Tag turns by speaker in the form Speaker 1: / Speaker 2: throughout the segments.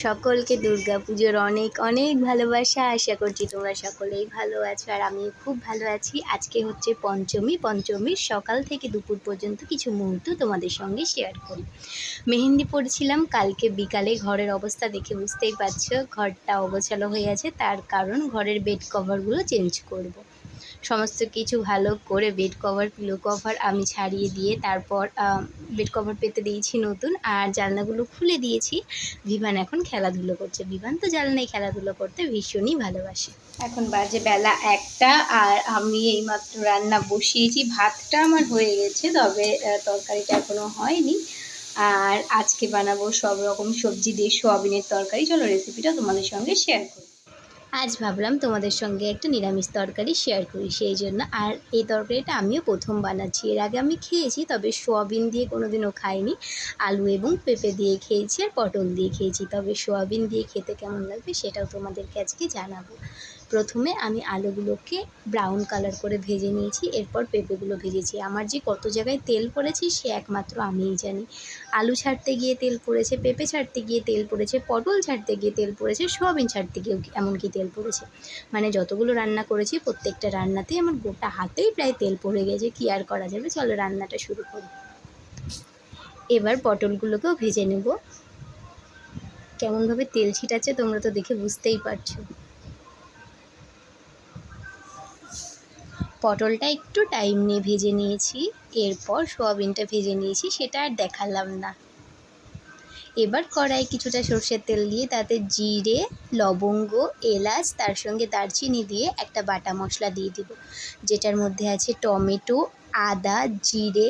Speaker 1: সকলকে দুর্গা পুজোর অনেক অনেক ভালোবাসা। আশা করছি তোমরা সকলেই ভালো আছো আর আমি খুব ভালো আছি। আজকে হচ্ছে পঞ্চমী। পঞ্চমীর সকাল থেকে দুপুর পর্যন্ত কিছু মুহূর্ত তোমাদের সঙ্গে শেয়ার করি। মেহেন্দি পড়ছিলাম কালকে বিকালে ঘরের অবস্থা দেখে বুঝতেই পারছ। ঘরটা অগোছালো হয়ে আছে। তার কারণ ঘরের বেড কভারগুলো চেঞ্জ করব। সমস্ত কিছু ভালো করে বেড কভার পিলো কভার আমি ছাড়িয়ে দিয়ে তারপর বেড কভার পেতে দিয়েছি নতুন আর জানলাগুলো খুলে দিয়েছি। বিভান এখন খেলাধুলো করছে। বিভান তো জানলাই খেলাধুলো করতে ভীষণই ভালোবাসে। এখন বাজে বেলা একটা আর আমি এইমাত্র রান্না বসিয়েছি। ভাতটা আমার হয়ে গেছে, তবে তরকারিটা এখনও হয়নি। আর আজকে বানাবো সব রকম সবজি দিয়ে সোয়াবিনের তরকারি। চলো রেসিপিটা তোমাদের সঙ্গে শেয়ার করি। আজ ভাবলাম তোমাদের সঙ্গে একটা নিরামিষ তরকারি শেয়ার করি, সেই জন্য। আর এই তরকারিটা আমিও প্রথম বানাচ্ছি। এর আগে আমি খেয়েছি, তবে সোয়াবিন দিয়ে কোনোদিনও খাইনি। আলু এবং পেঁপে দিয়ে খেয়েছি আর পটল দিয়ে খেয়েছি। তবে সোয়াবিন দিয়ে খেতে কেমন লাগবে সেটাও তোমাদেরকে আজকে জানাব। প্রথমে আমি আলুগুলোকে ব্রাউন কালার করে ভেজে নিয়েছি, এরপর পেঁপেগুলো ভেজেছি। আমার যে কত জায়গায় তেল পড়েছে সে একমাত্র আমিই জানি। আলু ছাড়তে গিয়ে তেল পড়েছে, পেঁপে ছাড়তে গিয়ে তেল পড়েছে, পটল ছাড়তে গিয়ে তেল পড়েছে, সোয়াবিন ছাড়তে গিয়েও এমনকি তেল পড়েছে। মানে যতগুলো রান্না করেছি, প্রত্যেকটা রান্নাতেই আমার গোটা হাতেই প্রায় তেল পড়ে গেছে। কি আর করা যাবে? চলো রান্নাটা শুরু করি। এবার পটলগুলোকেও ভেজে নেব। কেমনভাবে তেল ছিটাচ্ছে তোমরা তো দেখে বুঝতেই পারছ। পটলটা একটু টাইম নিয়ে ভেজে নিয়েছি। এরপর সোয়াবিনটা ভেজে নিয়েছি, সেটা আর দেখালাম না। এবার কড়াই কিছুটা সর্ষের তেল দিয়ে তাতে জিরে, লবঙ্গ, এলাচ, তার সঙ্গে দারচিনি দিয়ে একটা বাটা মশলা দিয়ে দিব, যেটার মধ্যে আছে টমেটো, আদা, জিরে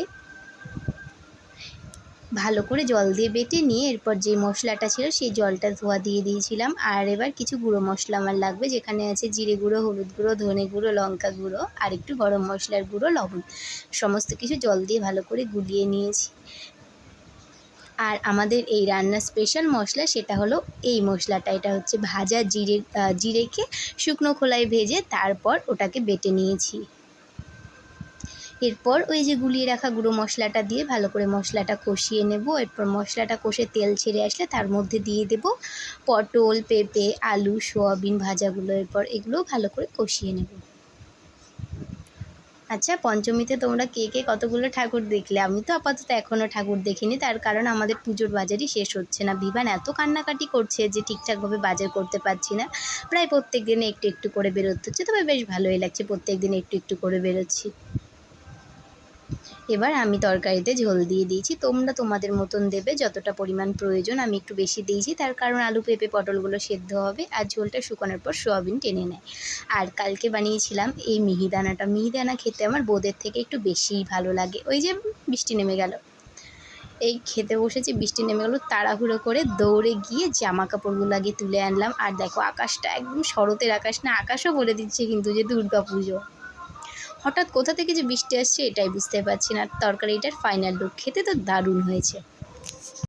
Speaker 1: ভালো করে জল দিয়ে বেটে নিয়ে এরপর যে মশলাটা ছিল সেই জলটা ধোয়া দিয়ে দিয়েছিলাম। আর এবার কিছু গুঁড়ো মশলা আমার লাগবে, যেখানে আছে জিরে গুঁড়ো, হলুদ গুঁড়ো, ধনে গুঁড়ো, লঙ্কা গুঁড়ো আর একটু গরম মশলার গুঁড়ো, লবণ। সমস্ত কিছু জল দিয়ে ভালো করে গুলিয়ে নিয়েছি। আর আমাদের এই রান্নার স্পেশাল মশলা সেটা হলো এই মশলাটা। এটা হচ্ছে ভাজা জিরে জিরেকে শুকনো খোলায় ভেজে তারপর ওটাকে বেটে নিয়েছি। এরপর ওই যে গুলিয়ে রাখা গুঁড়ো মশলাটা দিয়ে ভালো করে মশলাটা কষিয়ে নেব। এরপর মশলাটা কষে তেল ছেড়ে আসলে তার মধ্যে দিয়ে দেব পটল, পেঁপে, আলু, সোয়াবিন ভাজাগুলো। এরপর এগুলো ভালো করে কষিয়ে নেব। আচ্ছা পঞ্চমীতে তোমরা কে কে কতগুলো ঠাকুর দেখলে? আমি তো আপাতত এখনও ঠাকুর দেখিনি। তার কারণ আমাদের পুজোর বাজারই শেষ হচ্ছে না। বিভান এত কান্নাকাটি করছে যে ঠিকঠাকভাবে বাজার করতে পারছি না। প্রায় প্রত্যেক দিনে একটু একটু করে বেরোতে হচ্ছে তবে বেশ ভালোই লাগছে। প্রত্যেক দিন একটু একটু করে বেরোচ্ছি। এবার আমি তরকারিতে ঝোল দিয়ে দিয়েছি। তোমরা তোমাদের মতন দেবে, যতটা পরিমাণ প্রয়োজন আমি একটু বেশি দিয়েছি। তার কারণ আলু, পেঁপে, পটলগুলো সেদ্ধ হবে আর ঝোলটা শুকানোর পর সোয়াবিন টেনে নেয়। আর কালকে বানিয়েছিলাম এই মিহিদানাটা। মিহিদানা খেতে আমার বোদের থেকে একটু বেশিই ভালো লাগে। ওই যে বৃষ্টি নেমে গেল। এই খেতে বসেছি, বৃষ্টি নেমে গেলো। তাড়াহুড়ো করে দৌড়ে গিয়ে জামা কাপড়গুলো আগে তুলে আনলাম। আর দেখো, আকাশটা একদম শরতের আকাশ না, আকাশও বলে দিচ্ছে কিন্তু যে দুর্গা পুজো। হঠাৎ কোথা থেকে যে বৃষ্টি আসছে এটাই বুঝতে পারছি না। তরকারিটার ফাইনাল লুক খেতে তো দারুণ হয়েছে।